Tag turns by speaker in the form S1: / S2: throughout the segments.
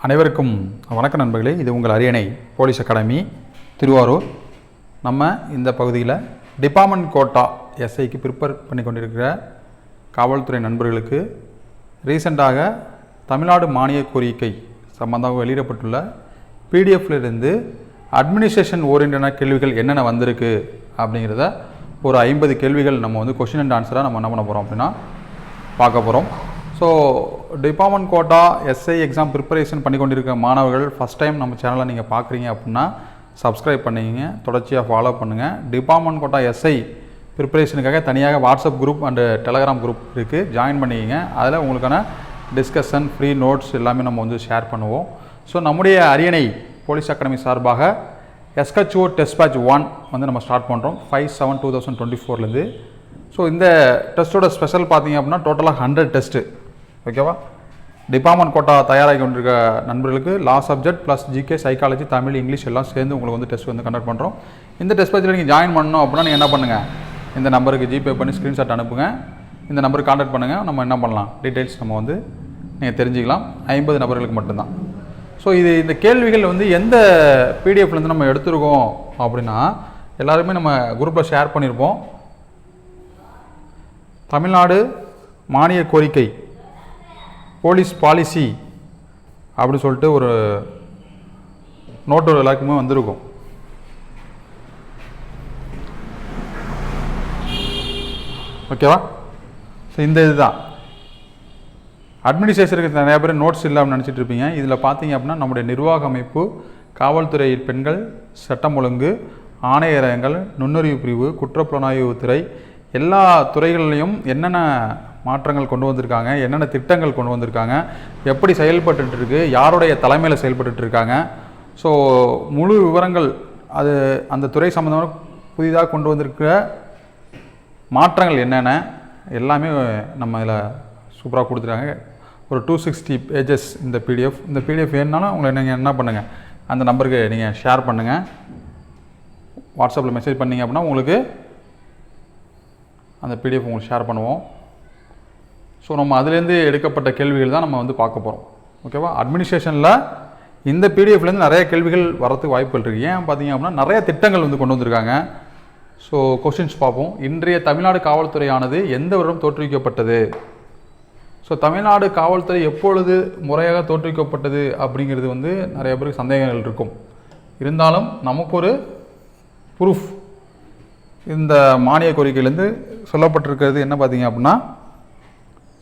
S1: அனைவருக்கும் வணக்க நண்பர்களே இது உங்கள் அரியணை போலீஸ் அகாடமி திருவாரூர். நம்ம இந்த பகுதியில் டிபார்ட்மெண்ட் கோட்டா எஸ்ஐக்கு ப்ரிப்பேர் பண்ணி கொண்டிருக்கிற காவல்துறை நண்பர்களுக்கு ரீசெண்டாக தமிழ்நாடு மானிய கோரிக்கை சம்பந்தமாக வெளியிடப்பட்டுள்ள பிடிஎஃப்லிருந்து அட்மினிஸ்ட்ரேஷன் ஓரியன்டான கேள்விகள் என்னென்ன வந்திருக்கு அப்படிங்கிறத ஒரு ஐம்பது கேள்விகள் நம்ம வந்து கொஷின் அண்ட் ஆன்சராக நம்ம என்ன பண்ண போகிறோம் அப்படின்னா பார்க்க போகிறோம் so department quota SI exam preparation பண்ணி கொண்டிருக்க மாணவர்கள் ஃபஸ்ட் டைம் நம்ம சேனலை நீங்கள் பார்க்குறீங்க அப்படின்னா சப்ஸ்கிரைப் பண்ணிக்கங்க தொடர்ச்சியாக ஃபாலோ பண்ணுங்கள் டிபார்ட்மெண்ட் கோட்டா எஸ்ஐ ப்ரிப்பரேஷனுக்காக தனியாக WhatsApp group and Telegram group இருக்குது ஜாயின் பண்ணிக்கங்க. அதில் உங்களுக்கான டிஸ்கஷன் ஃப்ரீ நோட்ஸ் எல்லாமே நம்ம வந்து ஷேர் பண்ணுவோம். ஸோ நம்முடைய அரியணை போலீஸ் அகாடமி சார்பாக எஸ்கச்ஓ டெஸ்ட் பேட்ச் ஒன் வந்து நம்ம ஸ்டார்ட் பண்ணுறோம் five seven two thousand twenty ஃபோர்லேருந்து so இந்த டெஸ்ட்டோட ஸ்பெஷல் பார்த்தீங்க அப்படின்னா டோட்டலாக ஹண்ட்ரட் டெஸ்ட்டு ஓகேவா? டிபார்ட்மெண்ட் கோட்டா தயாராகி கொண்டிருக்க நண்பர்களுக்கு law subject plus GK psychology Tamil English எல்லாம் சேர்ந்து உங்களுக்கு வந்து டெஸ்ட் வந்து கண்டக்ட் பண்ணுறோம் இந்த டெஸ்ட் பற்றி நீங்கள் ஜாயின் பண்ணணும் அப்படின்னா நீங்கள் என்ன பண்ணுங்கள் இந்த நம்பருக்கு ஜிபே பண்ணி ஸ்க்ரீன்ஷாட் அனுப்புங்க. இந்த நம்பருக்கு காண்டாக்ட் பண்ணுங்கள் நம்ம என்ன பண்ணலாம்? டீட்டெயில்ஸ் நம்ம வந்து நீங்கள் தெரிஞ்சுக்கலாம். ஐம்பது நபர்களுக்கு மட்டும்தான். ஸோ இது இந்த கேள்விகள் வந்து எந்த பிடிஎஃப்லேருந்து நம்ம எடுத்துருக்கோம் அப்படின்னா எல்லாருமே நம்ம குரூப்பில் ஷேர் பண்ணியிருப்போம் தமிழ்நாடு மானிய கோரிக்கை. போலீஸ் பாலிசி அப்படின்னு சொல்லிட்டு ஒரு நோட்டு எல்லாருக்குமே வந்திருக்கும். ஓகேவா? ஸோ இந்த இதுதான். அட்மினிஸ்ட்ரேஷனுக்கு நிறைய பேர் நோட்ஸ் இல்லாமல் நினச்சிட்டு இருப்பீங்க. இதில் பார்த்தீங்க அப்படின்னா நம்முடைய நிர்வாக அமைப்பு காவல்துறை பெண்கள் சட்டம் ஒழுங்கு ஆணையரகங்கள் நுண்ணறிவு பிரிவு குற்றப்புலனாய்வு துறை எல்லா துறைகள்லையும் என்னென்ன மாற்றங்கள் கொண்டு வந்திருக்காங்க. என்னென்ன திட்டங்கள் கொண்டு வந்திருக்காங்க. எப்படி செயல்பட்டுட்டு இருக்கு யாருடைய தலைமையில் செயல்பட்டுட்டு இருக்காங்க ஸோ முழு விவரங்கள் அது அந்த துறை சம்மந்தமான புதிதாக கொண்டு வந்திருக்கிற மாற்றங்கள் என்னென்ன எல்லாமே நம்ம இதில் சூப்பராக கொடுத்துருக்காங்க. ஒரு டூ சிக்ஸ்டி பேஜஸ் இந்த பிடிஎஃப் இந்த பிடிஎஃப் வேணுனாலும் உங்களை நீங்கள் என்ன பண்ணுங்கள் அந்த நம்பருக்கு நீங்கள் ஷேர் பண்ணுங்கள் வாட்ஸ்அப்பில் மெசேஜ் பண்ணீங்க அப்படின்னா உங்களுக்கு அந்த பிடிஎஃப் உங்களுக்கு ஷேர் பண்ணுவோம். ஸோ நம்ம அதுலேருந்து எடுக்கப்பட்ட கேள்விகள் தான் நம்ம வந்து பார்க்க போகிறோம் ஓகேவா அட்மினிஸ்ட்ரேஷனில் இந்த பிடிஎஃப்லேருந்து நிறைய கேள்விகள் வரதுக்கு வாய்ப்புகள் இருக்குது ஏன் பார்த்தீங்க அப்படின்னா நிறைய திட்டங்கள் வந்து கொண்டு வந்திருக்காங்க. ஸோ கொஷின்ஸ் பார்ப்போம். இன்றைய தமிழ்நாடு காவல்துறையானது எந்த வருடம் தோற்றுவிக்கப்பட்டது? ஸோ தமிழ்நாடு காவல்துறை எப்பொழுது முறையாக தோற்றுவிக்கப்பட்டது அப்படிங்கிறது வந்து நிறைய பேருக்கு சந்தேகங்கள் இருக்கும். இருந்தாலும் நமக்கு ஒரு ப்ரூஃப் இந்த மானிய கோரிக்கையிலேருந்து சொல்லப்பட்டிருக்கிறது என்ன பார்த்தீங்க அப்படின்னா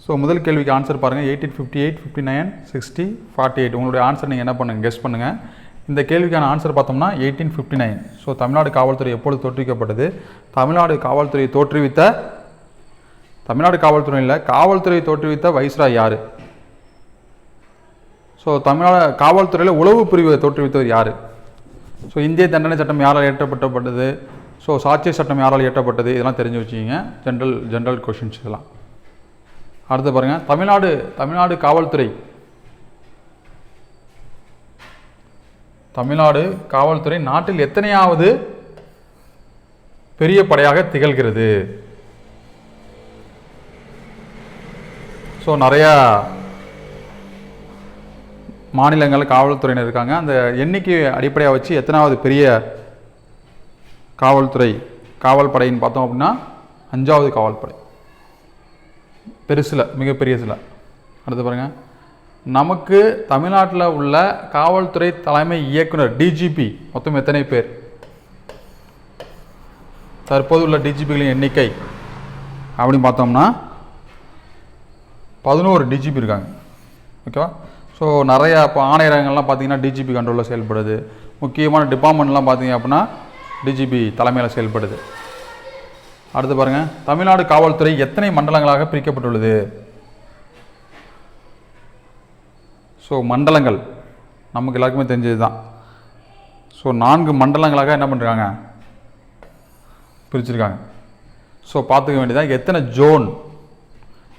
S1: ஸோ முதல் கேள்விக்கு ஆன்சர் பாருங்கள் eighteen fifty eight fifty nine sixty forty eight உங்களுடைய ஆன்சர் நீங்கள் என்ன பண்ணுங்கள் கெஸ் பண்ணுங்கள் இந்த கேள்விக்கான ஆன்சர் பார்த்தோம்னா eighteen fifty nine so Tamil Nadu காவல்துறை எப்பொழுது தோற்றுவிக்கப்பட்டது? தமிழ்நாடு காவல்துறையை தோற்றுவித்த தமிழ்நாடு காவல்துறையில் காவல்துறை தோற்றுவித்த வைஸ்ராய் யார்? ஸோ தமிழ்நாடு காவல்துறையில் உளவு பிரிவை தோற்றுவித்தவர் யார்? ஸோ இந்திய தண்டனை சட்டம் யாரால் இயற்றப்பட்டப்பட்டது ஸோ சாட்சிய சட்டம் யாரால் இயற்றப்பட்டது இதெல்லாம் தெரிஞ்சு வச்சுக்கிங்க. ஜென்ரல் ஜென்ரல் கொஷின்ஸ் இதெல்லாம். அடுத்து பாருங்கள் தமிழ்நாடு தமிழ்நாடு காவல்துறை. தமிழ்நாடு காவல்துறை நாட்டில் எத்தனையாவது பெரிய படையாக திகழ்கிறது? ஸோ நிறையா மாநிலங்கள் காவல்துறையினர் இருக்காங்க. அந்த எண்ணிக்கை அடிப்படையாக வச்சு எத்தனாவது பெரிய காவல்துறை காவல் படைன்னு பார்த்தோம் அப்படின்னா அஞ்சாவது காவல்படை. பெருசில் மிகப்பெரிய சில. அடுத்து பாருங்கள் நமக்கு தமிழ்நாட்டில் உள்ள காவல்துறை தலைமை இயக்குனர் டிஜிபி மொத்தம் எத்தனை பேர்? தற்போது உள்ள டிஜிபிகளின் எண்ணிக்கை அப்படின்னு பார்த்தோம்னா பதினோரு டிஜிபி இருக்காங்க. ஓகேவா? ஸோ நிறையா இப்போ ஆணையரங்கள்லாம் பார்த்தீங்கன்னா டிஜிபி கண்ட்ரோலில் செயல்படுது. முக்கியமான டிபார்ட்மெண்ட்லாம் பார்த்தீங்க அப்படின்னா டிஜிபி தலைமையில் செயல்படுது. அடுத்து பாருங்கள் தமிழ்நாடு காவல்துறை எத்தனை மண்டலங்களாக பிரிக்கப்பட்டுள்ளது? ஸோ மண்டலங்கள். நமக்கு எல்லாருக்குமே தெரிஞ்சது தான் ஸோ நான்கு மண்டலங்களாக என்ன பண்ணுறாங்க பிரிச்சிருக்காங்க. ஸோ பார்த்துக்க வேண்டியதான் எத்தனை ஜோன்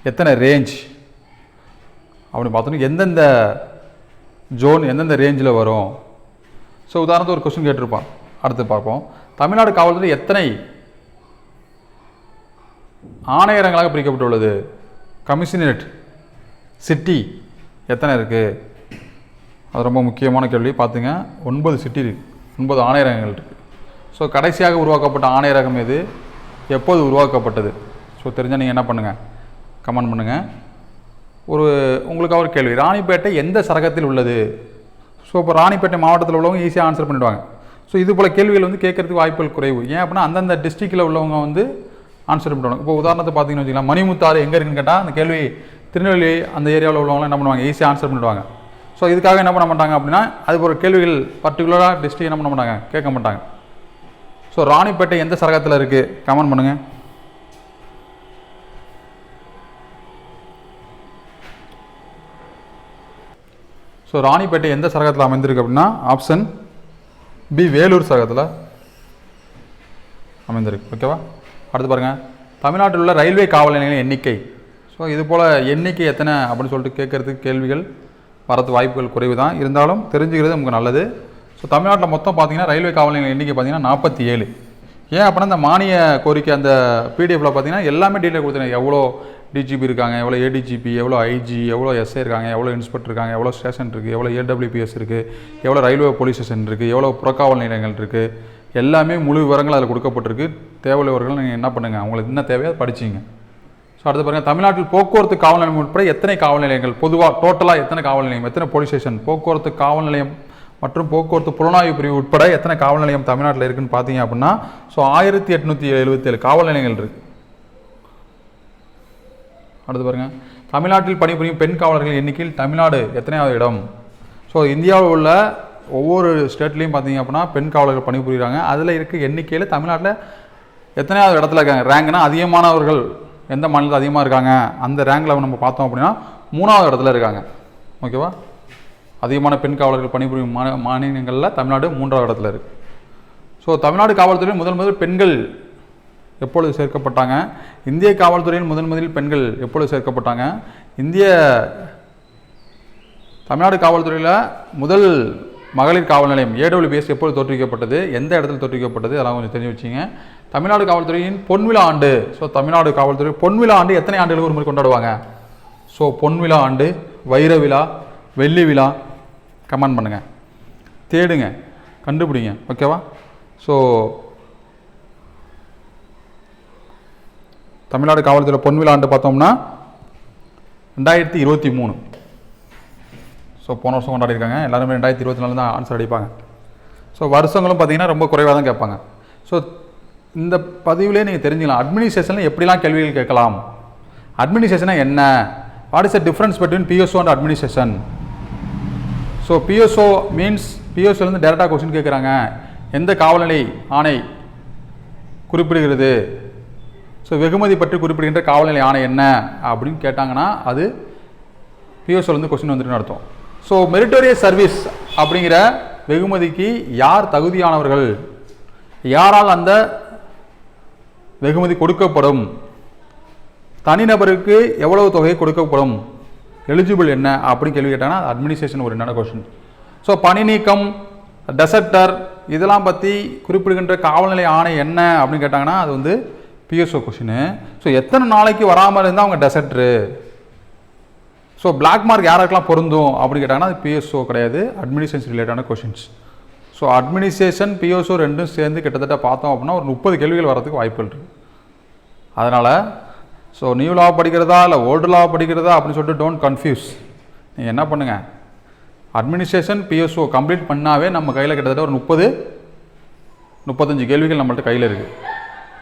S1: எத்தனை ரேஞ்ச் அப்படின்னு பார்த்தோன்னா எந்தெந்த ஜோன் எந்தெந்த ரேஞ்சில் வரும்? ஸோ உதாரணத்துக்கு ஒரு கொஸ்டின் கேட்டிருப்பான். அடுத்து பார்ப்போம். தமிழ்நாடு காவல்துறை எத்தனை ஆணையரங்களாக பிரிக்கப்பட்டுள்ளது. கமிஷனரேட் சிட்டி எத்தனை இருக்குது அது ரொம்ப முக்கியமான கேள்வி. பார்த்துங்க. ஒன்பது சிட்டி இருக்குது ஒன்பது ஆணையரகங்கள் இருக்குது ஸோ கடைசியாக உருவாக்கப்பட்ட ஆணையரகம் எது? எப்போது உருவாக்கப்பட்டது? ஸோ தெரிஞ்சால் நீங்கள் என்ன பண்ணுங்கள் கமெண்ட் பண்ணுங்கள் ஒரு உங்களுக்கு ஒரு கேள்வி. ராணிப்பேட்டை எந்த சரகத்தில் உள்ளது? ஸோ இப்போ ராணிப்பேட்டை மாவட்டத்தில் உள்ளவங்க ஈஸியாக ஆன்சர் பண்ணிடுவாங்க. ஸோ இது போல் கேள்விகள் வந்து கேட்கறதுக்கு வாய்ப்புகள் குறைவு. ஏன் அப்படின்னா அந்தந்த டிஸ்ட்ரிக்டில் உள்ளவங்க வந்து ஆன்சர் பண்ணுவாங்க இப்போ உதாரணத்தை பார்த்தீங்கன்னு வச்சுக்கலாம் மணிமுத்தாறு எங்கே இருக்குன்னு கேட்டால் அந்த கேள்வி திருநெல்வேலி அந்த ஏரியாவில் உள்ளவங்களாம் என்ன பண்ணுவாங்க? ஈஸியாக ஆன்சர் பண்ணிடுவாங்க ஸோ இதுக்காக என்ன பண்ண மாட்டாங்க அப்படின்னா அது ஒரு கேள்விகள் பர்டிகுலராக டிஸ்ட்ரிக் என்ன பண்ண மாட்டாங்க? கேட்க மாட்டாங்க. ஸோ ராணிப்பேட்டை எந்த சரகத்தில் இருக்குது கமெண்ட் பண்ணுங்கள் ஸோ ராணிப்பேட்டை எந்த சரகத்தில் அமைந்திருக்கு அப்படின்னா ஆப்ஷன் பி வேலூர் சரகத்தில் அமைந்திருக்கு. ஓகேவா அடுத்து பாருங்கள் தமிழ்நாட்டில் உள்ள ரயில்வே காவல் நிலையங்களின் எண்ணிக்கை. ஸோ இது போல் எண்ணிக்கை எத்தனை அப்படின்னு சொல்லிட்டு கேட்கறதுக்கு கேள்விகள் வரது வாய்ப்புகள் குறைவு தான் இருந்தாலும் தெரிஞ்சுக்கிறது நமக்கு நல்லது. ஸோ தமிழ்நாட்டில் மொத்தம் பார்த்தீங்கன்னா ரயில்வே காவல் நிலைய எண்ணிக்கை பார்த்தீங்கன்னா நாற்பத்தி ஏழு. ஏன் அப்படின்னா இந்த மானிய கோரிக்கை அந்த பிடிஎஃப்பில் பார்த்தீங்கன்னா எல்லாமே டீட்டெயில் கொடுத்துருங்க எவ்வளோ டிஜிபி இருக்காங்க எவ்வளோ ஏடிஜிபி எவ்வளோ ஐஜி எவ்வளோ எஸ்ஐ இருக்காங்க எவ்வளோ இன்ஸ்பெக்டர் இருக்காங்க எவ்வளோ ஸ்டேஷன் இருக்குது எவ்வளோ ஏடபிள்யூபிஎஸ் இருக்குது எவ்வளோ ரயில்வே போலீஸ் ஸ்டேஷன் இருக்குது எவ்வளோ புறக்காவல் நிலையங்கள் இருக்குது எல்லாமே முழு விவரங்கள் அதில் கொடுக்கப்பட்டிருக்கு. தேவையுள்ளவர்கள் நீங்கள் என்ன பண்ணுங்கள் உங்களுக்கு என்ன தேவையோ அதை படிச்சிங்க. ஸோ அடுத்து பாருங்கள் தமிழ்நாட்டில் போக்குவரத்து காவல் நிலையம் உட்பட எத்தனை காவல் நிலையங்கள்? பொதுவாக டோட்டலாக எத்தனை காவல் நிலையம்? எத்தனை போலீஸ் ஸ்டேஷன் போக்குவரத்து காவல் நிலையம் மற்றும் போக்குவரத்து புலனாய்வு பிரிவு உட்பட எத்தனை காவல் நிலையம் தமிழ்நாட்டில் இருக்குன்னு பார்த்தீங்க அப்படின்னா ஸோ ஆயிரத்தி எட்நூற்றி எழுபத்தேழு காவல் நிலையங்கள் இருக்குது அடுத்து பாருங்கள் தமிழ்நாட்டில் பணிபுரியும் பெண் காவலர்கள் எண்ணிக்கையில் தமிழ்நாடு எத்தனையாவது இடம்? ஸோ இந்தியாவில் உள்ள ஒவ்வொரு ஸ்டேட்லேயும் பார்த்தீங்க அப்படின்னா பெண் காவலர்கள் பணிபுரிகிறாங்க அதில் இருக்க எண்ணிக்கையில் தமிழ்நாட்டில் எத்தனையாவது இடத்துல இருக்காங்க? ரேங்க்னா அதிகமானவர்கள் எந்த மாநிலத்தில் அதிகமாக இருக்காங்க? அந்த ரேங்கில் நம்ம பார்த்தோம் அப்படின்னா மூணாவது இடத்துல இருக்காங்க. ஓகேவா அதிகமான பெண் காவலர்கள் பணிபுரியும் மா மாநிலங்களில் தமிழ்நாடு மூன்றாவது இடத்துல இருக்குது ஸோ தமிழ்நாடு காவல்துறையில் முதல் முதல் பெண்கள் எப்பொழுது சேர்க்கப்பட்டாங்க? இந்திய காவல்துறையில் முதன் முதலில் பெண்கள் எப்பொழுது சேர்க்கப்பட்டாங்க? இந்திய தமிழ்நாடு காவல்துறையில் முதல் மகளிர் காவல் நிலையம் ஏடபிள்யூபிஎஸ் எப்போது தோற்றுவிக்கப்பட்டது எந்த இடத்துல தோற்றுவிக்கப்பட்டது அதெல்லாம் கொஞ்சம் தெரிஞ்சு வச்சுங்க. தமிழ்நாடு காவல்துறையின் பொன்விழா ஆண்டு. ஸோ தமிழ்நாடு காவல்துறை பொன்விழா ஆண்டு எத்தனை ஆண்டுகள் ஒரு முறை கொண்டாடுவாங்க? ஸோ பொன்விழா ஆண்டு வைர விழா வெள்ளி விழா கமெண்ட் பண்ணுங்கள் தேடுங்க கண்டுபிடிங்க ஓகேவா ஸோ தமிழ்நாடு காவல்துறை பொன்விழா ஆண்டு பார்த்தோம்னா ரெண்டாயிரத்தி இருபத்தி மூணு. ஸோ போன வருஷம் கொண்டாடிருக்காங்க எல்லாருமே ரெண்டாயிரத்தி இருபத்தி நாலு தான் ஆன்சர் அடிப்பாங்க. ஸோ வருஷங்களும் பார்த்தீங்கன்னா ரொம்ப குறைவாக தான் கேட்பாங்க. ஸோ இந்த பதிவுலேயே நீங்கள் தெரிஞ்சுக்கலாம். அட்மினிஸ்ட்ரேஷனில் எப்படிலாம் கேள்விகள் கேட்கலாம்? அட்மினிஸ்ட்ரேஷனாக என்ன? What is the difference between PSO and administration so PSO means பிஎஸ்ஓலேருந்து டேரெக்டாக கொஸ்டின் கேட்குறாங்க. எந்த காவல்நிலை ஆணை குறிப்பிடுகிறது? ஸோ வெகுமதி பற்றி குறிப்பிடுகின்ற காவல்நிலை ஆணை என்ன? அப்படின்னு கேட்டாங்கன்னா அது பிஎஸ்ஓலேருந்து கொஸ்டின் வந்துட்டுன்னு அர்த்தம். ஸோ மெரிட்டோரியஸ் சர்வீஸ் அப்படிங்கிற வெகுமதிக்கு யார் தகுதியானவர்கள்? யாரால் அந்த வெகுமதி கொடுக்கப்படும்? தனிநபருக்கு எவ்வளவு தொகை கொடுக்கப்படும்? எலிஜிபிள் என்ன? அப்படின்னு கேள்வி கேட்டாங்கன்னா அட்மினிஸ்ட்ரேஷன் ஒரு என்னென்ன கொஷின் ஸோ பணி நீக்கம் டெசர்டர் இதெல்லாம் பற்றி குறிப்பிடுகின்ற காவல்நிலை ஆணை என்ன அப்படின்னு கேட்டாங்கன்னா அது வந்து பிஎஸ்ஓ கொஷினு ஸோ எத்தனை நாளைக்கு வராமல் இருந்தால் அவங்க டெசர்ட்ரு ஸோ பிளாக் மார்க் யாருக்கெல்லாம் பொருந்தும் அப்படின்னு கேட்டாங்கன்னா அது பிஎஸ்ஓ கிடையாது. அட்மினிஸ்ட்ரேஷன் ரிலேட்டடான கொஷின்ஸ் ஸோ அட்மினிஸ்ட்ரேஷன் பிஎஸ்ஓ ரெண்டும் சேர்ந்து கிட்டத்தட்ட பார்த்தோம் அப்படின்னா ஒரு முப்பது கேள்விகள் வரதுக்கு வாய்ப்புகள் இருக்குது அதனால் ஸோ நியூ லா படிக்கிறதா இல்லை ஓல்டு லா படிக்கிறதா அப்படின்னு சொல்லிட்டு டோன்ட் கன்ஃபியூஸ் நீங்கள் என்ன பண்ணுங்கள் அட்மினிஸ்ட்ரேஷன் பிஎஸ்ஓ கம்ப்ளீட் பண்ணாவே நம்ம கையில் கிட்டத்தட்ட ஒரு முப்பது முப்பத்தஞ்சு கேள்விகள் நம்மள்ட்ட கையில் இருக்குது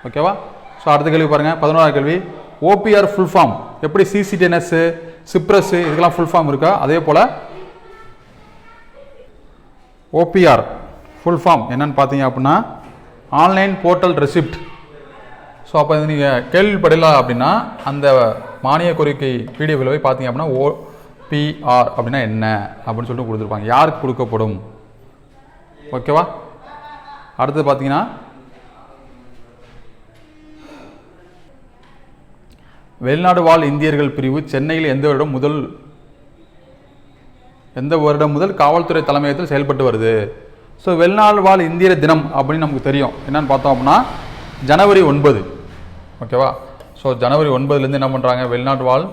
S1: ஓகேவா ஸோ அடுத்த கேள்வி பாருங்கள் பதினோராவது கேள்வி. ஓபிஆர் ஃபுல் ஃபார்ம் எப்படி சிசிடிஎன்எஸ்ஸு சிப்ரஸ்ஸு இதுக்கெல்லாம் ஃபுல் ஃபார்ம் இருக்கா? அதே போல் ஓபிஆர் ஃபுல் ஃபார்ம் என்னன்னு பார்த்தீங்க அப்படின்னா ஆன்லைன் போர்ட்டல் ரெசிப்ட் ஸோ அப்போ இது நீங்கள் கேள்விப்படல அப்படின்னா அந்த மானிய கோரிக்கை பிடிஎஃபில் போய் பார்த்தீங்க அப்படின்னா ஓபிஆர் அப்படின்னா என்ன அப்படின்னு சொல்லிட்டு கொடுத்துருப்பாங்க. யாருக்கு கொடுக்கப்படும்? ஓகேவா அடுத்தது பார்த்தீங்கன்னா வெளிநாடு வாழ் இந்தியர்கள் பிரிவு சென்னையில் எந்த வருடம் முதல் எந்த வருடம் முதல் காவல்துறை தலைமையகத்தில் செயல்பட்டு வருது? ஸோ வெளிநாடு வாழ் இந்தியர் தினம் அப்படின்னு நமக்கு தெரியும். என்னன்னு பார்த்தோம் அப்படின்னா ஜனவரி ஒன்பது. ஓகேவா ஸோ ஜனவரி ஒன்பதுலேருந்து என்ன பண்ணுறாங்க வெளிநாட்டு வாழ்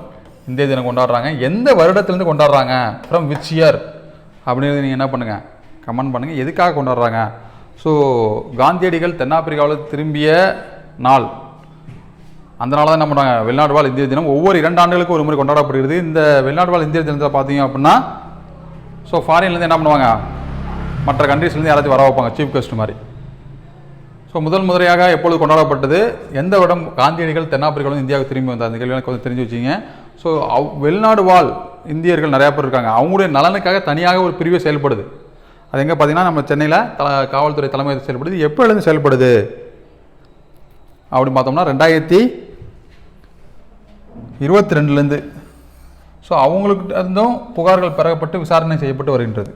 S1: இந்திய தினம் கொண்டாடுறாங்க. எந்த வருடத்துலேருந்து கொண்டாடுறாங்க? ஃப்ரம் விச் இயர் அப்படிங்கிறது நீங்கள் என்ன பண்ணுங்கள் கமெண்ட் பண்ணுங்கள் எதுக்காக கொண்டாடுறாங்க? ஸோ காந்தியடிகள் தென்னாப்பிரிக்காவில் திரும்பிய நாள். அதனால தான் என்ன பண்ணுறாங்க வெளிநாடு வாழ் இந்திய தினம் ஒவ்வொரு இரண்டு ஆண்டுகளுக்கும் ஒரு முறை கொண்டாடப்படுகிறது. இந்த வெளிநாடு வாழ் இந்திய தினத்தை பார்த்தீங்க அப்படின்னா ஸோ ஃபாரின்லேருந்து என்ன பண்ணுவாங்க? மற்ற கண்ட்ரீஸ்லேருந்து யாராச்சும் வர வைப்பாங்க சீஃப் கெஸ்ட் மாதிரி. ஸோ முதல் முறையாக எப்பொழுது கொண்டாடப்பட்டது? எந்த இடம் காந்தியடிகள் தென்னாப்பிரிக்காவில் இந்தியாவுக்கு திரும்பி வந்தார்? அந்த கேள்வி கொஞ்சம் தெரிஞ்சு வச்சிங்க. ஸோ அவ் வெளிநாடு வாழ் இந்தியர்கள் நிறையா பேர் இருக்காங்க. அவங்களுடைய நலனுக்காக தனியாக ஒரு பிரிவு செயல்படுது. அது எங்கே பார்த்தீங்கன்னா நம்ம சென்னையில் த காவல்துறை தலைமை செயல்படுது. எப்போலேருந்து செயல்படுது? அப்படின்னு பார்த்தோம்னா ரெண்டாயிரத்தி இருபத்தி ரெண்டுலேருந்து ஸோ அவங்களுக்கு இருந்தும் புகார்கள் பெறப்பட்டு விசாரணை செய்யப்பட்டு வருகின்றது.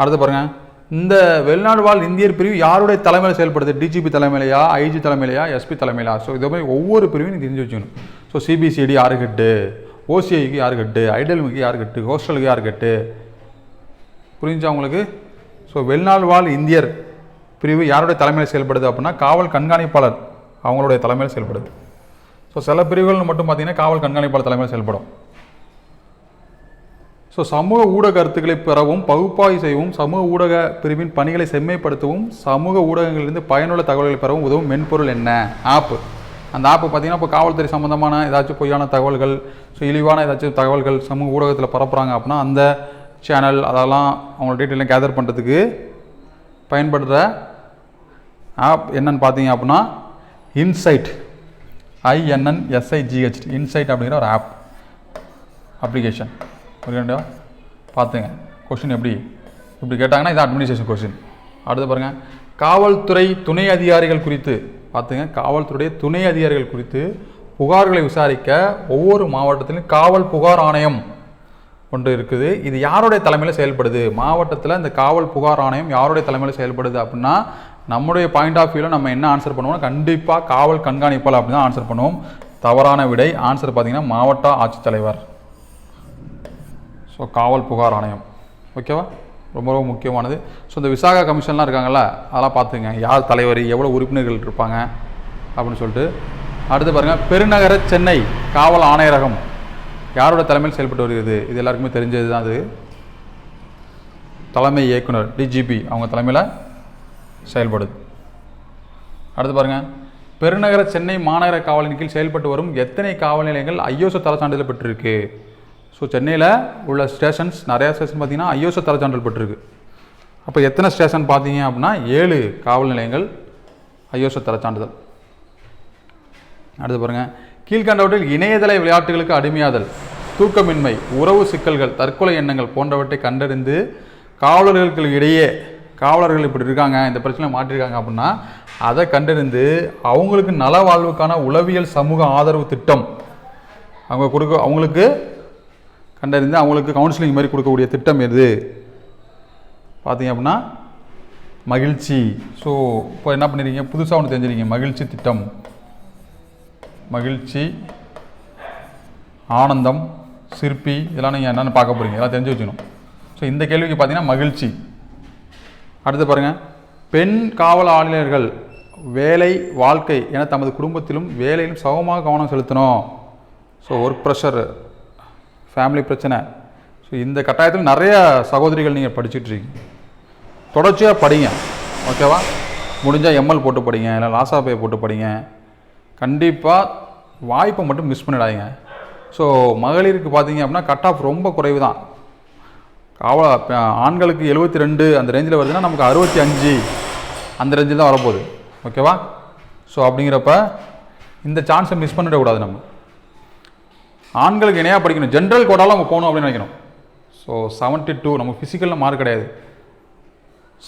S1: அடுத்து பாருங்கள் இந்த வெளிநாடு வாழ் இந்தியர் பிரிவு யாருடைய தலைமையில் செயல்படுது? டிஜிபி தலைமையிலையா ஐஜி தலைமையிலையா எஸ்பி தலைமையிலா ஸோ இதே மாதிரி ஒவ்வொரு பிரிவையும் நீ தெரிஞ்சு வச்சுக்கணும். ஸோ சிபிசிடி யாரு ஹெட்டு ஓசிஐக்கு யார் ஹெட்டு ஐடல்முக்கு யார் ஹெட்டு ஹோஸ்டலுக்கு யார் ஹெட்டு புரிஞ்சா உங்களுக்கு? ஸோ வெளிநாடு வாழ் இந்தியர் பிரிவு யாருடைய தலைமையில் செயல்படுது அப்படின்னா காவல் கண்காணிப்பாளர். அவங்களுடைய தலைமையில் செயல்படுது. ஸோ சில பிரிவுகள் மட்டும் பார்த்தீங்கன்னா காவல் கண்காணிப்பாளர் தலைமையில் செயல்படும். ஸோ சமூக ஊடக கருத்துக்களை பெறவும் பகுப்பாய்வு செய்யவும் சமூக ஊடக பிரிவின் பணிகளை செம்மைப்படுத்தவும் சமூக ஊடகங்களிலிருந்து பயனுள்ள தகவல்களை பெறவும் உதவும் மென்பொருள் என்ன? ஆப்பு. அந்த ஆப்பு பார்த்தீங்கன்னா இப்போ காவல்துறை சம்மந்தமான ஏதாச்சும் பொய்யான தகவல்கள் ஸோ இழிவான ஏதாச்சும் தகவல்கள் சமூக ஊடகத்தில் பரப்புகிறாங்க அப்படின்னா அந்த சேனல் அதெல்லாம் அவங்களோட டீட்டெயிலாம் கேதர் பண்ணுறதுக்கு பயன்படுற ஆப் என்னன்னு பார்த்தீங்க அப்படின்னா இன்சைட் ஐஎன்என் எஸ்ஐஜிஹெச் இன்சைட் அப்படிங்கிற ஒரு ஆப் அப்ளிகேஷன் ஓகேண்டா பார்த்துங்க. கொஷின் எப்படி? இப்படி கேட்டாங்கன்னா இது அட்மினிஸ்ட்ரேஷன் கொஷின் அடுத்து பாருங்கள் காவல்துறை துணை அதிகாரிகள் குறித்து. பார்த்துங்க. காவல்துறை துணை அதிகாரிகள் குறித்து புகார்களை விசாரிக்க ஒவ்வொரு மாவட்டத்திலும் காவல் புகார் ஆணையம் ஒன்று இருக்குது. இது யாருடைய தலைமையில் செயல்படுது? மாவட்டத்தில் இந்த காவல் புகார் ஆணையம் யாருடைய தலைமையில் செயல்படுது அப்படின்னா நம்முடைய பாயிண்ட் ஆஃப் வியூவில் நம்ம என்ன ஆன்சர் பண்ணுவோம்னா கண்டிப்பாக காவல் கண்காணிப்பால் அப்படி தான் ஆன்சர் பண்ணுவோம். தவறான விடை ஆன்சர் பார்த்தீங்கன்னா மாவட்ட ஆட்சித்தலைவர். ஸோ காவல் புகார் ஆணையம். ஓகேவா ரொம்ப ரொம்ப முக்கியமானது. ஸோ இந்த விசாகா கமிஷன்லாம் இருக்காங்கல்ல அதெல்லாம் பார்த்துங்க யார் தலைவர் எவ்வளோ உறுப்பினர்கள் இருப்பாங்க அப்படின்னு சொல்லிட்டு. அடுத்து பாருங்கள் பெருநகர சென்னை காவல் ஆணையரகம். யாரோட தலைமையில் செயல்பட்டு வருகிறது? இது எல்லாருக்குமே தெரிஞ்சது தான் அது. தலைமை இயக்குனர் டிஜிபி அவங்க தலைமையில் செயல்படுது. அடுத்து பாருங்கள் பெருநகர சென்னை மாநகர காவலின் கீழ் செயல்பட்டு வரும் எத்தனை காவல் நிலையங்கள் ஐயோசோ தர சான்றிதழ் பெற்றிருக்கு? ஸோ சென்னையில் உள்ள ஸ்டேஷன்ஸ் நிறையா ஸ்டேஷன் பார்த்திங்கன்னா ஐயோசோ தர சான்றிதழ் பெற்றிருக்கு. அப்போ எத்தனை ஸ்டேஷன் பார்த்தீங்க அப்படின்னா ஏழு காவல் நிலையங்கள் ஐயோச தர சான்றிதழ் அடுத்து பாருங்கள் கீழ்கண்டவற்றில் இணையதள விளையாட்டுகளுக்கு அடிமையாதல் தூக்கமின்மை உறவு சிக்கல்கள் தற்கொலை எண்ணங்கள் போன்றவற்றை கண்டறிந்து காவலர்களுக்கு இடையே காவலர்கள் இப்படி இருக்காங்க இந்த பிரச்சனை மாட்டிருக்காங்க அப்படின்னா அதை கண்டறிந்து அவங்களுக்கு நல வாழ்வுக்கான உளவியல் சமூக ஆதரவு திட்டம் அவங்க கொடுக்க அவங்களுக்கு கண்டறிந்து அவங்களுக்கு கவுன்சிலிங் மாதிரி கொடுக்கக்கூடிய திட்டம் எது? பார்த்தீங்க அப்படின்னா மகிழ்ச்சி. ஸோ இப்போ என்ன பண்ணிருக்கீங்க? புதுசாக ஒன்று தெரிஞ்சிருக்கீங்க. மகிழ்ச்சி திட்டம். மகிழ்ச்சி ஆனந்தம் சிற்பி இதெல்லாம் நீங்கள் என்னென்னு பார்க்க போகிறீங்க இதெல்லாம் தெரிஞ்சு வச்சுக்கணும். ஸோ இந்த கேள்விக்கு பார்த்தீங்கன்னா மகிழ்ச்சி. அடுத்து பாருங்கள் பெண் காவல் ஆளுநர்கள் வேலை வாழ்க்கை என தமது குடும்பத்திலும் வேலையிலும் சமமாக கவனம் செலுத்தணும். ஸோ ஒர்க் ப்ரெஷர் ஃபேமிலி பிரச்சனை. ஸோ இந்த கட்டாயத்தில் நிறைய சகோதரிகள் நீங்கள் படிச்சுட்டு இருக்கீங்க. தொடர்ச்சியாக படிங்க. ஓகேவா முடிஞ்சால் எம்எல் போட்டு படிங்க இல்லை லாசா பே போட்டு படிங்க. கண்டிப்பாக வாய்ப்பை மட்டும் மிஸ் பண்ணிடாதீங்க. ஸோ மகளிருக்கு பார்த்தீங்க அப்படின்னா கட் ஆஃப் ரொம்ப குறைவு தான் காவல ஆண்களுக்கு எழுபத்தி ரெண்டு அந்த ரேஞ்சில் வருதுன்னா நமக்கு அறுபத்தி அஞ்சு அந்த ரேஞ்சில் தான் வரப்போகுது. ஓகேவா ஸோ அப்படிங்கிறப்ப இந்த சான்ஸை மிஸ் பண்ணிடக்கூடாது நம்ம. ஆண்களுக்கு இணையாக படிக்கணும். ஜென்ரல் கோட்டாலும் நம்ம போகணும் அப்படின்னு நினைக்கணும். ஸோ செவன்ட்டி டூ நம்ம ஃபிசிக்கலில் மார்க் கிடையாது.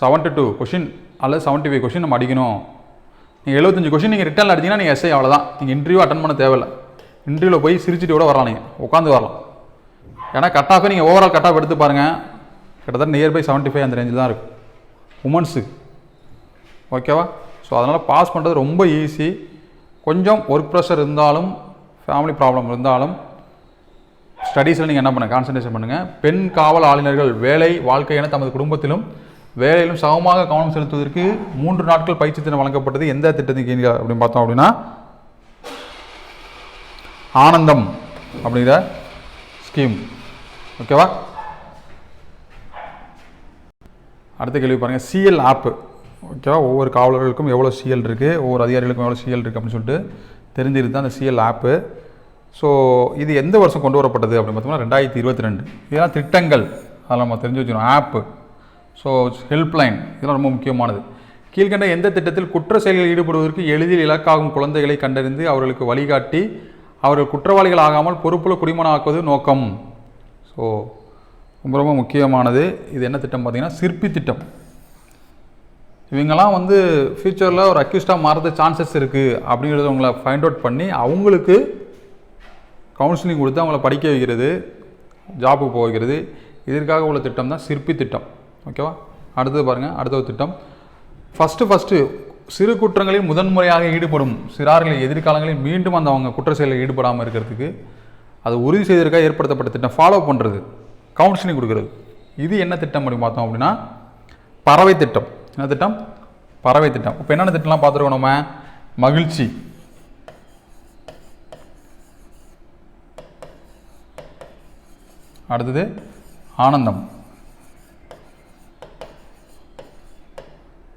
S1: செவன்ட்டி டூ கொஷின் அல்லது செவன்ட்டி ஃபைவ் கொஷின் நம்ம அடிக்கணும். நீங்கள் எழுபத்தஞ்சு கொஷின் நீங்கள் ரிட்டர்னில் அடிச்சீங்கன்னா நீங்கள் எஸ்ஐ அவ்வளோதான் நீங்கள் இன்டர்வியூ அட்டன் பண்ண தேவையில்ல. இன்டர்வியூவில் போய் சிரிச்சிட்டு கூட வரலாம் நீங்கள் உட்காந்து வரலாம். ஏன்னா கட் ஆஃபே நீங்கள் ஓவரால் கட் ஆஃப் எடுத்து பாருங்கள் கிட்டத்தட்ட நியர்பை செவன்ட்டி ஃபைவ் அந்த ரேஞ்சில் தான் இருக்கும் உமன்ஸு ஓகேவா ஸோ அதனால் பாஸ் பண்ணுறது ரொம்ப ஈஸி கொஞ்சம் ஒர்க் ப்ரெஷர் இருந்தாலும் ஃபேமிலி ப்ராப்ளம் இருந்தாலும் ஸ்டடீஸில் நீங்கள் என்ன பண்ணுங்க? கான்சன்ட்ரேஷன் பண்ணுங்கள் பெண் காவல் ஆளுநர்கள் வேலை வாழ்க்கை என தமது குடும்பத்திலும் வேலையிலும் சமமாக கவனம் செலுத்துவதற்கு மூன்று நாட்கள் பயிற்சி தினம் வழங்கப்பட்டது. எந்த திட்டத்தின் கீழ் அப்படின்னு பார்த்தோம் அப்படின்னா ஆனந்தம் அப்படிங்கிற ஸ்கீம் ஓகேவா? அடுத்த கேள்வி பாருங்கள் சிஎல் ஆப்பு ஓகேவா? ஒவ்வொரு காவலர்களுக்கும் எவ்வளோ சிஎல் இருக்குது ஒவ்வொரு அதிகாரிகளுக்கும் எவ்வளோ சிஎல் இருக்குது அப்படின்னு சொல்லிட்டு தெரிஞ்சிருக்கு தான் அந்த சிஎல் ஆப்பு ஸோ இது எந்த வருஷம் கொண்டு வரப்பட்டது அப்படின்னு பார்த்தோம்னா ரெண்டாயிரத்தி இருபத்தி ரெண்டு. இதெல்லாம் திட்டங்கள். அதெல்லாம் நம்ம தெரிஞ்சு வச்சுக்கணும். ஆப்பு ஸோ ஹெல்ப்லைன் இதெல்லாம் ரொம்ப முக்கியமானது. கீழ்கண்ட எந்த திட்டத்தில் குற்ற செயலில் ஈடுபடுவதற்கு எளிதில் இலக்காகும் குழந்தைகளை கண்டறிந்து அவர்களுக்கு வழிகாட்டி அவர்கள் குற்றவாளிகள் ஆகாமல் பொறுப்புள்ள குடிமனாக்குவது நோக்கம். ஸோ ரொம்ப ரொம்ப முக்கியமானது. இது என்ன திட்டம் பார்த்தீங்கன்னா சிற்பி திட்டம். இவங்கெல்லாம் வந்து ஃப்யூச்சரில் ஒரு அக்யூஸ்டாக மாறது சான்சஸ் இருக்குது அப்படிங்கிறத உங்களை ஃபைண்ட் அவுட் பண்ணி அவங்களுக்கு கவுன்சிலிங் கொடுத்து அவங்கள படிக்க வைக்கிறது ஜாபுக்கு போக வைக்கிறது. இதற்காக உள்ள திட்டம் தான் சிற்பி திட்டம். ஓகேவா அடுத்தது பாருங்கள் அடுத்த ஒரு திட்டம். ஃபஸ்ட்டு ஃபஸ்ட்டு சிறு குற்றங்களில் முதன்முறையாக ஈடுபடும் சிறார்களின் எதிர்காலங்களில் மீண்டும் அந்த அவங்க குற்ற செயலில் ஈடுபடாமல் இருக்கிறதுக்கு அது உறுதி செய்வதற்காக ஏற்படுத்தப்பட்ட திட்டம் ஃபாலோ பண்ணுறது கவுன்சிலிங் கொடுக்குறது. இது என்ன திட்டம் அப்படின்னு பார்த்தோம் அப்படின்னா பறவை திட்டம். என்ன திட்டம்? பறவை திட்டம். இப்போ என்னென்ன திட்டம்லாம் பார்த்துருக்கோம் நம்ம? மகிழ்ச்சி. அடுத்தது ஆனந்தம்.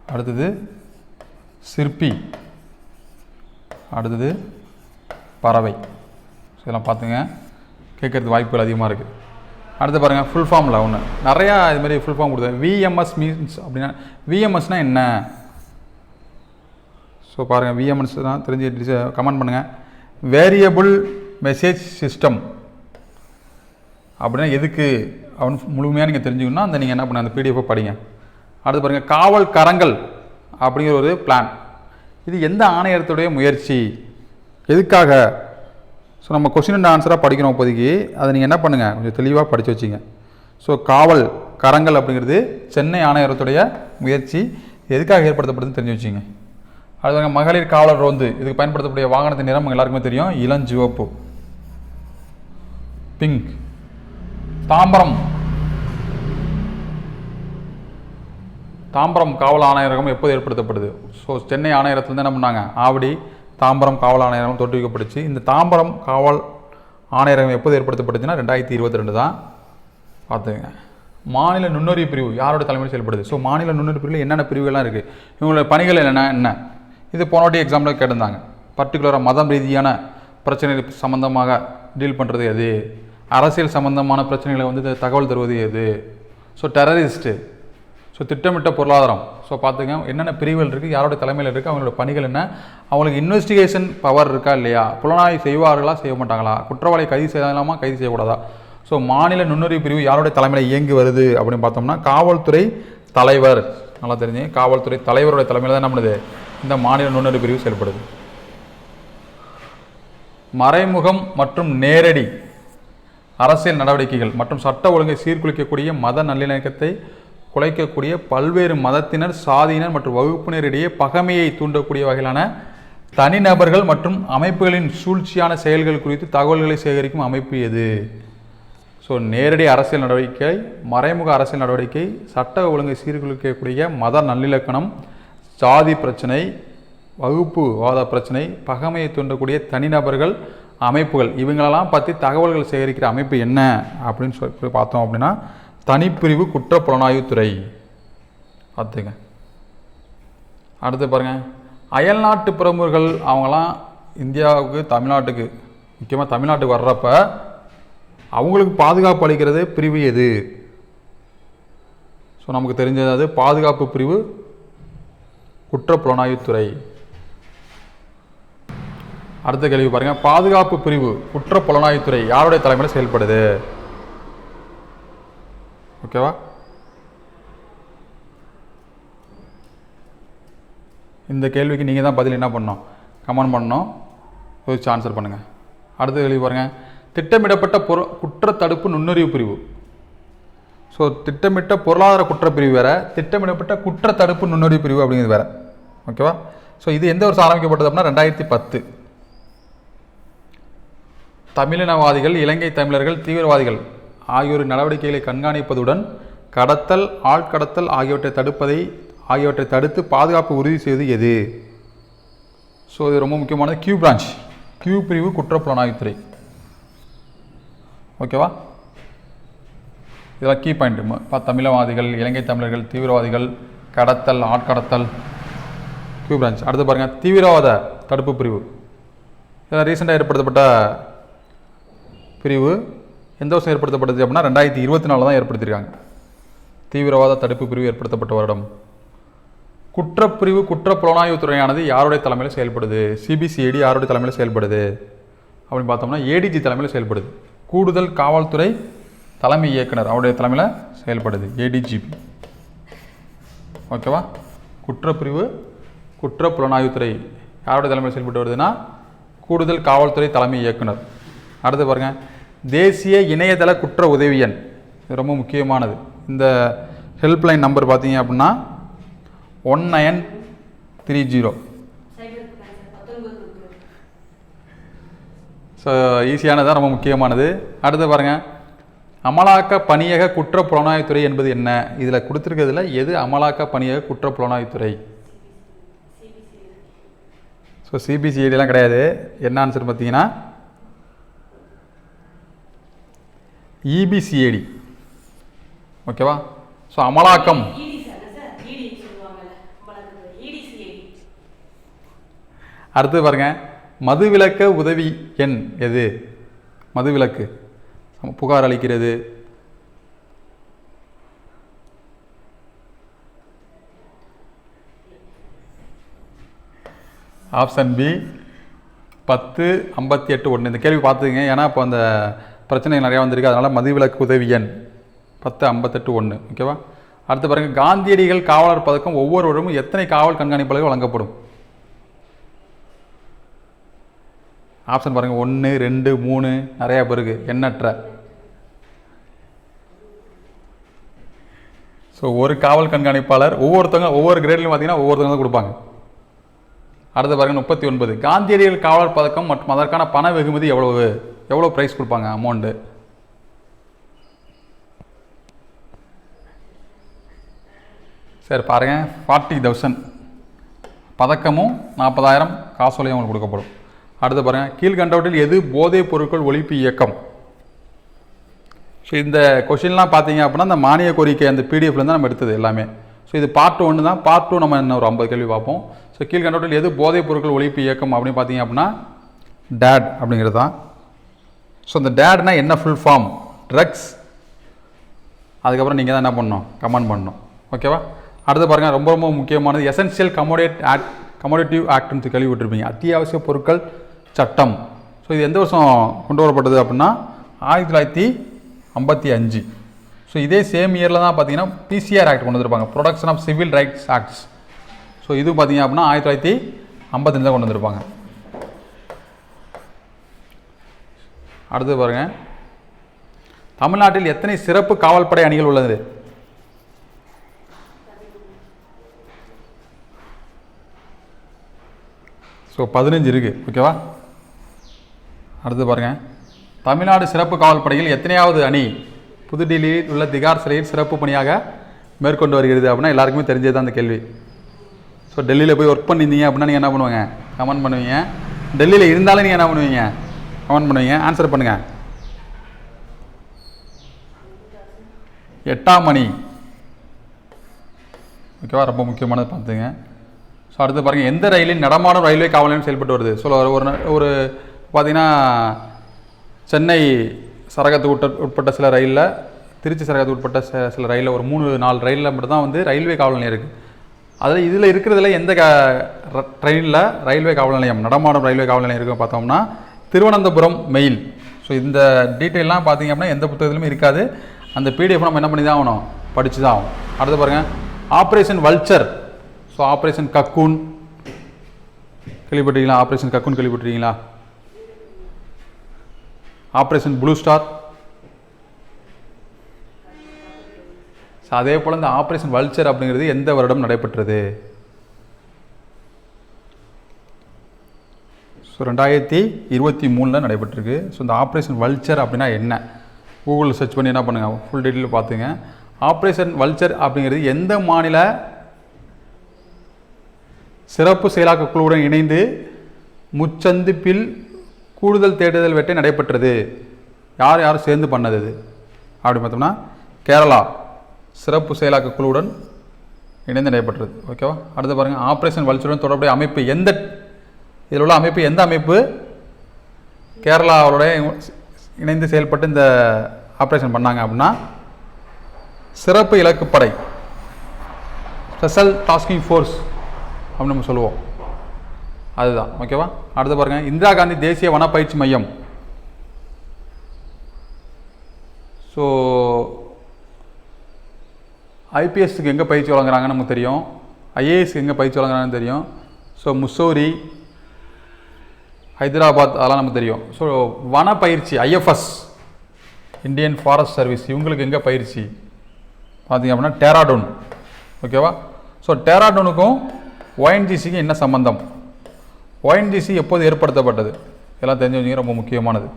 S1: அடுத்தது சிற்பி. அடுத்தது பறவை. ஸோ இதெல்லாம் பார்த்துங்க. கேட்குறது வாய்ப்புகள் அதிகமாக இருக்குது அடுத்து பாருங்கள் ஃபுல் ஃபார்மில் ஒன்று நிறையா இது மாதிரி ஃபுல் ஃபார்ம் கொடுத்தேன். விஎம்எஸ் மீன்ஸ் அப்படின்னா விஎம்எஸ்னால் என்ன? ஸோ பாருங்கள் விஎம்எஸ் தான் தெரிஞ்சு கமெண்ட் பண்ணுங்கள் வேரியபிள் மெசேஜ் சிஸ்டம் அப்படின்னா எதுக்கு? அவனு முழுமையாக நீங்கள் தெரிஞ்சுக்கணும்னா அந்த நீங்கள் என்ன பண்ண அந்த பிடிஎஃபை படிங்க. அடுத்து பாருங்கள் காவல் கரங்கள் அப்படிங்கிற ஒரு பிளான் இது எந்த ஆணையத்துடைய முயற்சி? எதுக்காக? ஸோ நம்ம கொஸ்டின் அண்ட் ஆன்சராக படிக்கிறோம் இப்போதைக்கு. அதை நீங்கள் என்ன பண்ணுங்கள் கொஞ்சம் தெளிவாக படித்து வச்சிங்க. ஸோ காவல் கரங்கள் அப்படிங்கிறது சென்னை ஆணையரத்துடைய முயற்சி. எதுக்காக ஏற்படுத்தப்படுதுன்னு தெரிஞ்சு வச்சிங்க. அடுத்தவங்க மகளிர் காவலர் ரோந்து. இதுக்கு பயன்படுத்தக்கூடிய வாகனத்தின் நிறம் எல்லாருக்குமே தெரியும். இளஞ்சிவப்பு பிங்க் தாம்பரம். தாம்பரம் காவல் ஆணையரகம் எப்போது ஏற்படுத்தப்படுது? ஸோ சென்னை ஆணையரத்துலேருந்து என்ன பண்ணாங்க? ஆவடி தாம்பரம் காவல் ஆணையரகம் தோற்றுவிக்கப்பட்டுச்சு இந்த தாம்பரம் காவல் ஆணையரகம் எப்போது ஏற்படுத்தப்பட்டுச்சுன்னா ரெண்டாயிரத்தி இருபத்தி ரெண்டு தான். பார்த்துங்க மாநில நுண்ணறிவு பிரிவு யாரோட தலைமையில் செயல்படுது? ஸோ மாநில நுண்ணறிவு பிரிவில் என்னென்ன பிரிவுகள்லாம் இருக்குது இவங்களோட பணிகள் என்னென்ன? என்ன? இது போனோட்டி வாட்டி எக்ஸாம்பிள் கேட்டிருந்தாங்க. பர்டிகுலராக மதம் ரீதியான பிரச்சனைகள் சம்மந்தமாக டீல் பண்ணுறது எது? அரசியல் சம்மந்தமான பிரச்சனைகளை வந்து தகவல் தருவது எது? ஸோ டெரரிஸ்ட்டு ஸோ திட்டமிட்ட பொருளாதாரம். ஸோ பார்த்துங்க என்னென்ன பிரிவுகள் இருக்குது யாரோட தலைமையில் இருக்குது அவங்களோட பணிகள் என்ன அவங்களுக்கு இன்வெஸ்டிகேஷன் பவர் இருக்கா இல்லையா புலனாய்வு செய்வார்களா செய்ய மாட்டாங்களா குற்றவாளி கைது செய்யலாமா கைது செய்யக்கூடாதா? ஸோ மாநில நுண்ணறிவு பிரிவு யாரோட தலைமையில் இயங்கி வருது அப்படின்னு பார்த்தோம்னா காவல்துறை தலைவர். நல்லா தெரிஞ்சு காவல்துறை தலைவருடைய தலைமையில் தான் நம்மளுது இந்த மாநில நுண்ணறிவு பிரிவு செயல்படுது. மறைமுகம் மற்றும் நேரடி அரசியல் நடவடிக்கைகள் மற்றும் சட்ட ஒழுங்கை சீர்குலைக்கக்கூடிய மத நல்லிணக்கத்தை குலைக்கக்கூடிய பல்வேறு மதத்தினர் சாதியினர் மற்றும் வகுப்பினரிடையே பகைமையை தூண்டக்கூடிய வகையிலான தனிநபர்கள் மற்றும் அமைப்புகளின் சூழ்ச்சியான செயல்கள் குறித்து தகவல்களை சேகரிக்கும் அமைப்பு எது? ஸோ நேரடி அரசியல் நடவடிக்கை மறைமுக அரசியல் நடவடிக்கை சட்ட ஒழுங்கை சீர்குலைக்கக்கூடிய மத நல்லிலக்கணம் சாதி பிரச்சனை வகுப்பு வாத பிரச்சனை பகைமையை தூண்டக்கூடிய தனிநபர்கள் அமைப்புகள் இவங்களெல்லாம் பற்றி தகவல்கள் சேகரிக்கிற அமைப்பு என்ன? அப்படின்னு சொல்லி பார்த்தோம் அப்படின்னா தனிப்பிரிவு குற்ற புலனாய்வுத்துறை பார்த்துங்க. அடுத்து பாருங்கள் அயல்நாட்டு பிரமுகர்கள் அவங்களாம் இந்தியாவுக்கு தமிழ்நாட்டுக்கு முக்கியமாக தமிழ்நாட்டுக்கு வர்றப்ப அவங்களுக்கு பாதுகாப்பு அளிக்கிறது பிரிவு எது? ஸோ நமக்கு தெரிஞ்சது அது பாதுகாப்பு பிரிவு குற்ற புலனாய்வுத்துறை அடுத்த கேள்வி பாருங்கள் பாதுகாப்பு பிரிவு குற்ற புலனாய்வுத்துறை யாருடைய தலைமையில் செயல்படுது? ஓகேவா? இந்த கேள்விக்கு நீங்கள் தான் பதில் என்ன பண்ணணும்? கமெண்ட் பண்ணணும். யோசிச்சு ஆன்சர் பண்ணுங்கள் அடுத்த கேள்வி பாருங்கள் திட்டமிடப்பட்ட பொரு குற்றத்தடுப்பு நுண்ணறிவு பிரிவு. ஸோ திட்டமிட்ட பொருளாதார குற்றப்பிரிவு வேறு. திட்டமிடப்பட்ட குற்றத்தடுப்பு நுண்ணறிவு பிரிவு அப்படிங்கிறது வேறு. ஓகேவா? ஸோ இது எந்த வருஷம் ஆரம்பிக்கப்பட்டது அப்படின்னா ரெண்டாயிரத்தி பத்து. தமிழினவாதிகள் இலங்கை தமிழர்கள் தீவிரவாதிகள். ஆகியோரின் நடவடிக்கைகளை கண்காணிப்பதுடன் கடத்தல் ஆட்கடத்தல் ஆகியவற்றை தடுப்பதை ஆகியவற்றை தடுத்து பாதுகாப்பு உறுதி செய்வது எது? ஸோ இது ரொம்ப முக்கியமானது கியூ பிரான்ச் கியூ பிரிவு குற்றப்புலனாய்வுத்துறை. ஓகேவா இதெல்லாம் கீ பாயிண்ட் தமிழவாதிகள் இலங்கை தமிழர்கள் தீவிரவாதிகள் கடத்தல் ஆட்கடத்தல் கியூ பிரான்ச் அடுத்து பாருங்கள் தீவிரவாத தடுப்பு பிரிவு. இதெல்லாம் ரீசெண்டாக ஏற்படுத்தப்பட்ட பிரிவு. எந்த வருஷம் ஏற்படுத்தப்பட்டது அப்படின்னா ரெண்டாயிரத்தி இருபத்தி நாலு தான் ஏற்படுத்தியிருக்காங்க. தீவிரவாத தடுப்பு பிரிவு ஏற்படுத்தப்பட்ட வருடம். குற்றப்பிரிவு குற்ற புலனாய்வு துறையானது யாருடைய தலைமையில் செயல்படுது? சிபிசிஐடி யாருடைய தலைமையில் செயல்படுது? அப்படின்னு பார்த்தோம்னா ஏடிஜி தலைமையில் செயல்படுது. கூடுதல் காவல்துறை தலைமை இயக்குனர் அவருடைய தலைமையில் செயல்படுது ஏடிஜிபி ஓகேவா? குற்றப்பிரிவு குற்ற புலனாய்வுத்துறை யாருடைய தலைமையில் செயல்பட்டு வருதுன்னா கூடுதல் காவல்துறை தலைமை இயக்குனர். அடுத்து பாருங்கள் தேசிய இணையதள குற்ற உதவி எண். இது ரொம்ப முக்கியமானது. இந்த ஹெல்ப்லைன் நம்பர் பார்த்தீங்க அப்படின்னா one nine three zero so ஈஸியானது ரொம்ப முக்கியமானது. அடுத்து பாருங்கள் அமலாக்க பணியக குற்ற புலனாய்வுத்துறை என்பது என்ன? இதில் கொடுத்துருக்கிறதுல எது அமலாக்க பணியக குற்ற புலனாய்வுத்துறை? ஸோ சிபிசிஐடிலாம் கிடையாது. என்ன ஆன்சர் பார்த்தீங்கன்னா இபிசிஐடி ஓகேவா ஸோ அமலாக்கம். அடுத்து பாருங்க. மதுவிலக்க உதவி எண் எது? மதுவிலக்கு. புகார் அளிக்கிறது. ஆப்ஷன் பி பத்து ஐம்பத்தி எட்டு ஒன்று. இந்த கேள்வி பார்த்துங்க ஏன்னா இப்போ அந்த பிரச்சனை நிறையா வந்திருக்கு. அதனால் மதுவிலக்கு உதவி எண் பத்து ஐம்பத்தெட்டு ஒன்று ஓகேவா அடுத்து பாருங்கள் காந்தியடிகள் காவலர் பதக்கம் ஒவ்வொருவரும் எத்தனை காவல் கண்காணிப்பாளர்கள் வழங்கப்படும்? ஆப்ஷன் பாருங்கள் ஒன்று ரெண்டு மூணு நிறையா பேருக்கு எண்ணற்ற. ஸோ ஒரு காவல் கண்காணிப்பாளர் ஒவ்வொருத்தவங்க ஒவ்வொரு கிரேட்லையும் பார்த்தீங்கன்னா ஒவ்வொருத்தவங்க தான் கொடுப்பாங்க. அடுத்து பாருங்க முப்பத்தி ஒன்பது. காந்தியடிகள் காவலர் பதக்கம் மற்றும் அதற்கான பண வெகுமதி எவ்வளவு? எவ்வளோ ப்ரைஸ் கொடுப்பாங்க அமௌண்ட்டு சரி பாருங்கள் ஃபார்ட்டி தௌசண்ட் பதக்கமும் நாற்பதாயிரம் காசோலையும் உங்களுக்கு கொடுக்கப்படும். அடுத்து பாருங்கள் கீழ்கண்டவற்றில் எது போதைப் பொருட்கள் ஒழிப்பு இயக்கம்? ஸோ இந்த கொஷின்லாம் பார்த்தீங்க அப்படின்னா இந்த மானிய கோரிக்கை அந்த பிடிஎஃப்ல தான் நம்ம எடுத்தது எல்லாமே. ஸோ இது பார்ட் ஒன்று தான் பார்ட் டூ நம்ம இன்னும் ஒரு ஐம்பது கேள்வி பார்ப்போம். ஸோ கீழ்கண்டவற்றில் எது போதைப் பொருட்கள் ஒழிப்பு இயக்கம் அப்படின்னு பார்த்தீங்க அப்படின்னா டேட் அப்படிங்கிறது தான். ஸோ இந்த டேட்னா என்ன ஃபுல் ஃபார்ம் ட்ரக்ஸ் அதுக்கப்புறம் நீங்கள் தான் என்ன பண்ணணும்? கமெண்ட் பண்ணணும். ஓகேவா அடுத்து பாருங்கள் ரொம்ப ரொம்ப முக்கியமானது எசென்சியல் கமோடேட் ஆக்ட் கமோடேட்டிவ் ஆக்ட்னு கேள்விப்பட்டிருப்பீங்க. அத்தியாவசிய பொருட்கள் சட்டம். ஸோ இது எந்த வருஷம் கொண்டு வரப்பட்டது அப்படின்னா ஆயிரத்தி தொள்ளாயிரத்தி ஐம்பத்தி அஞ்சு. ஸோ இதே சேம் இயரில் தான் பார்த்தீங்கன்னா பிசிஆர் ஆக்ட் கொண்டு வந்திருப்பாங்க. Protection of civil rights acts so இது பார்த்தீங்க அப்படின்னா ஆயிரத்தி தொள்ளாயிரத்தி ஐம்பத்தஞ்சு தான் கொண்டு வந்திருப்பாங்க. அடுத்து பாருங்கள் தமிழ்நாட்டில் எத்தனை சிறப்பு காவல்படை அணிகள் உள்ளது? ஸோ பதினஞ்சு இருக்குது ஓகேவா அடுத்து பாருங்கள் தமிழ்நாடு சிறப்பு காவல்படையில் எத்தனையாவது அணி புதுடில்லியில் உள்ள திகார் சிலையில் சிறப்பு பணியாக மேற்கொண்டு வருகிறது அப்படின்னா எல்லாருக்குமே தெரிஞ்சது தான் அந்த கேள்வி. ஸோ டெல்லியில் போய் ஒர்க் பண்ணியிருந்தீங்க அப்படின்னா நீங்கள் என்ன பண்ணுவாங்க? கமெண்ட் பண்ணுவீங்க. டெல்லியில் இருந்தாலும் நீங்கள் என்ன பண்ணுவீங்க? கமெண்ட் பண்ணுவீங்க ஆன்சர் பண்ணுங்கள் எட்டாம் மணி. ஓகேவா ரொம்ப முக்கியமானது பார்த்துங்க. ஸோ அடுத்து பாருங்கள் எந்த ரயிலில் நடமாடும் ரயில்வே காவல் நிலையம் செயல்பட்டு வருது? ஸோ ஒரு ஒரு ஒரு பார்த்தீங்கன்னா சென்னை சரகத்துக்கு உட்பட்ட உட்பட்ட சில ரயிலில் திருச்சி சரகத்துக்கு உட்பட்ட சில சில ரயிலில் ஒரு மூணு நாலு ரயிலில் மட்டும் தான் வந்து ரயில்வே காவல் நிலையம் இருக்குது அதில் இதில் இருக்கிறதுல எந்த க ட்ரெயினில் ரயில்வே காவல் நிலையம் நடமாடும் ரயில்வே காவல் நிலையம் இருக்குன்னு பார்த்தோம்னா திருவனந்தபுரம் மெயில் ஸோ இந்த டீட்டெயிலாம் பார்த்தீங்க அப்படின்னா எந்த புத்தகத்திலுமே இருக்காது. அந்த பிடிஎஃப் நம்ம என்ன பண்ணி தான் ஆகணும்? படித்து தான் ஆகணும். அடுத்து பாருங்கள் operation vulture so operation cocoon கேள்விப்பட்டிருக்கீங்களா? ஆப்ரேஷன் கக்கூன் கேள்விப்பட்டிருக்கீங்களா? ஆப்ரேஷன் ப்ளூ ஸ்டார் ஸோ அதே போல் இந்த ஆப்ரேஷன் வல்ச்சர் அப்படிங்கிறது எந்த வருடம் நடைபெற்றது? ஸோ ரெண்டாயிரத்தி இருபத்தி மூணில் நடைபெற்றிருக்கு. ஸோ இந்த ஆப்ரேஷன் வல்ச்சர் அப்படின்னா என்ன? கூகுளில் சர்ச் பண்ணி என்ன பண்ணுங்கள் ஃபுல் டீட்டெயில் பார்த்துங்க. ஆப்ரேஷன் வல்ச்சர் அப்படிங்கிறது எந்த மாநில சிறப்பு செயலாக்க குழுவுடன் இணைந்து முச்சந்திப்பில் கூடுதல் தேடுதல் வேட்டை நடைபெற்றது? யார் யார் சேர்ந்து பண்ணது இது? அப்படி பார்த்தோம்னா கேரளா சிறப்பு செயலாக்க குழுவுடன் இணைந்து நடைபெற்றது. ஓகேவா அடுத்து பாருங்கள் ஆப்ரேஷன் வல்ச்சருடன் தொடர்புடைய அமைப்பு எந்த இதில் உள்ள அமைப்பு எந்த அமைப்பு? கேரளாவோட இணைந்து செயல்பட்டு இந்த ஆப்ரேஷன் பண்ணாங்க அப்படின்னா சிறப்பு இலக்கு படை ஸ்பெஷல் டாஸ்கிங் ஃபோர்ஸ் அப்படின்னு நம்ம சொல்லுவோம். அதுதான். ஓகேவா அடுத்து பாருங்கள் இந்திரா காந்தி தேசிய வனப்பயிற்சி மையம். ஸோ ஐபிஎஸ்க்கு எங்கே பயிற்சி வழங்குறாங்கன்னு நமக்கு தெரியும். ஐஏஎஸ்க்கு எங்கே பயிற்சி வழங்குறாங்கன்னு தெரியும். ஸோ முசோரி ஹைதராபாத் அதெல்லாம் நமக்கு தெரியும். ஸோ வன பயிற்சி ஐஎஃப்எஸ் இந்தியன் ஃபாரஸ்ட் சர்வீஸ் இவங்களுக்கு எங்கே பயிற்சி? பார்த்தீங்க அப்படின்னா டேராடூன் ஓகேவா ஸோ டேராடூனுக்கும் ஒயன்ஜிசிக்கும் என்ன சம்பந்தம்? ஒயன்ஜிசி எப்போது ஏற்படுத்தப்பட்டது? இதெல்லாம் தெரிஞ்சு வச்சுங்க ரொம்ப முக்கியமானது.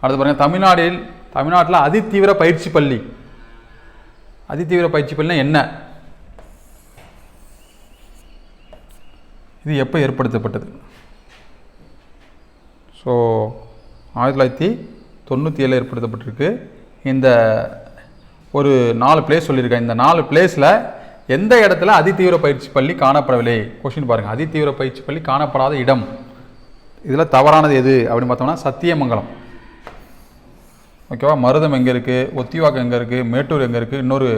S1: அடுத்து பாருங்கள் தமிழ்நாட்டில் தமிழ்நாட்டில் அதிதீவிர பயிற்சி பள்ளி. அதிதீவிர பயிற்சி பள்ளினா என்ன? இது எப்போ ஏற்படுத்தப்பட்டது? ஸோ ஆயிரத்தி தொள்ளாயிரத்தி தொண்ணூற்றி ஏழில் ஏற்படுத்தப்பட்டிருக்கு. இந்த ஒரு நாலு பிளேஸ் சொல்லியிருக்கேன். இந்த நாலு பிளேஸில் எந்த இடத்துல அதிதீவிர பயிற்சி பள்ளி காணப்படவில்லை? கொஷின் பாருங்கள் அதிதீவிர பயிற்சி பள்ளி காணப்படாத இடம். இதில் தவறானது எது? அப்படின்னு பார்த்தோம்னா சத்தியமங்கலம். ஓகேவா மருதம் எங்கே இருக்குது ஒத்திவாக்கம் எங்கே இருக்குது மேட்டூர் எங்கே இருக்குது இன்னொரு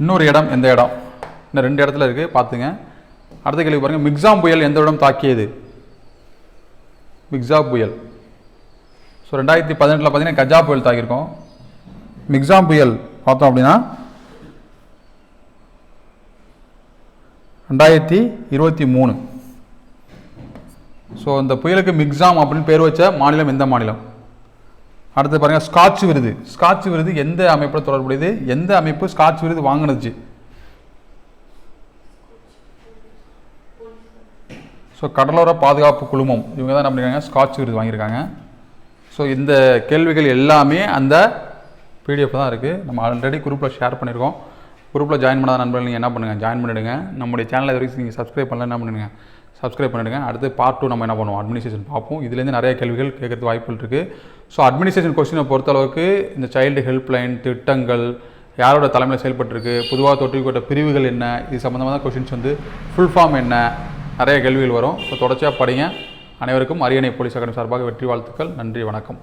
S1: இன்னொரு இடம் எந்த இடம்? இன்னும் ரெண்டு இடத்துல இருக்குது பார்த்துங்க. அடுத்த கேள்வி பாருங்கள் மிக்ஸாம் புயல் எந்த இடம் தாக்கியது? மிக்ஸா புயல். ஸோ ரெண்டாயிரத்தி பதினெட்டில் பார்த்தீங்கன்னா கஜா புயல் தாக்கியிருக்கோம். மிக்ஸாம் புயல் பார்த்தோம் அப்படின்னா ரெண்டாயிரத்தி இருபத்தி மூணு. ஸோ இந்த புயலுக்கு மிக்ஸாம் அப்படின்னு பேர் வச்ச மாநிலம் எந்த மாநிலம்? அடுத்து பாருங்கள் ஸ்காட்ச் விருது. ஸ்காட்ச் விருது எந்த அமைப்பில் தொடர்புடையது? எந்த அமைப்பு ஸ்காட்ச் விருது வாங்கினுச்சு ஸோ கடலோர பாதுகாப்பு குழுமம் இவங்க தான் என்ன பண்ணிருக்காங்க? ஸ்காட்ச் விருது வாங்கியிருக்காங்க. ஸோ இந்த கேள்விகள் எல்லாமே அந்த பிடிஎஃப் தான் இருக்குது நம்ம ஆல்ரெடி குரூப்பில் ஷேர் பண்ணியிருக்கோம். குரூப்பில் ஜாயின் பண்ணாத நண்பர்கள் நீங்கள் என்ன பண்ணுங்கள் ஜாயின் பண்ணிவிடுங்க நம்முடைய சேனலை இது வரைக்கும் நீங்கள் சப்ஸ்கிரைப் பண்ணல என்ன பண்ணுங்க? சப்ஸ்கிரைப் பண்ணிடுங்க. அடுத்து பார்ட் டூ நம்ம என்ன பண்ணுவோம்? அட்மினிஸ்ட்ரேஷன் பார்ப்போம். இதுலேருந்து நிறைய கேள்விகள் கேட்கறது வாய்ப்புகள் இருக்குது ஸோ அட்மினிஸ்ட்ரேஷன் கொஸ்டினை பொறுத்தளவுக்கு இந்த சைல்டு ஹெல்ப்லைன் திட்டங்கள் யாரோட தலைமையில் செயல்பட்டுருக்கு பொதுவாக தொற்றுக்கொட்ட பிரிவுகள் என்ன இது சம்மந்தமாக தான் கொஷின்ஸ் வந்து ஃபுல் ஃபார்ம் என்ன நிறைய கேள்விகள் வரும். ஸோ தொடர்ச்சியாக படிங்க. அனைவருக்கும் அரியணை போலீஸ் அகாடமி சார்பாக வெற்றி வாழ்த்துக்கள். நன்றி வணக்கம்.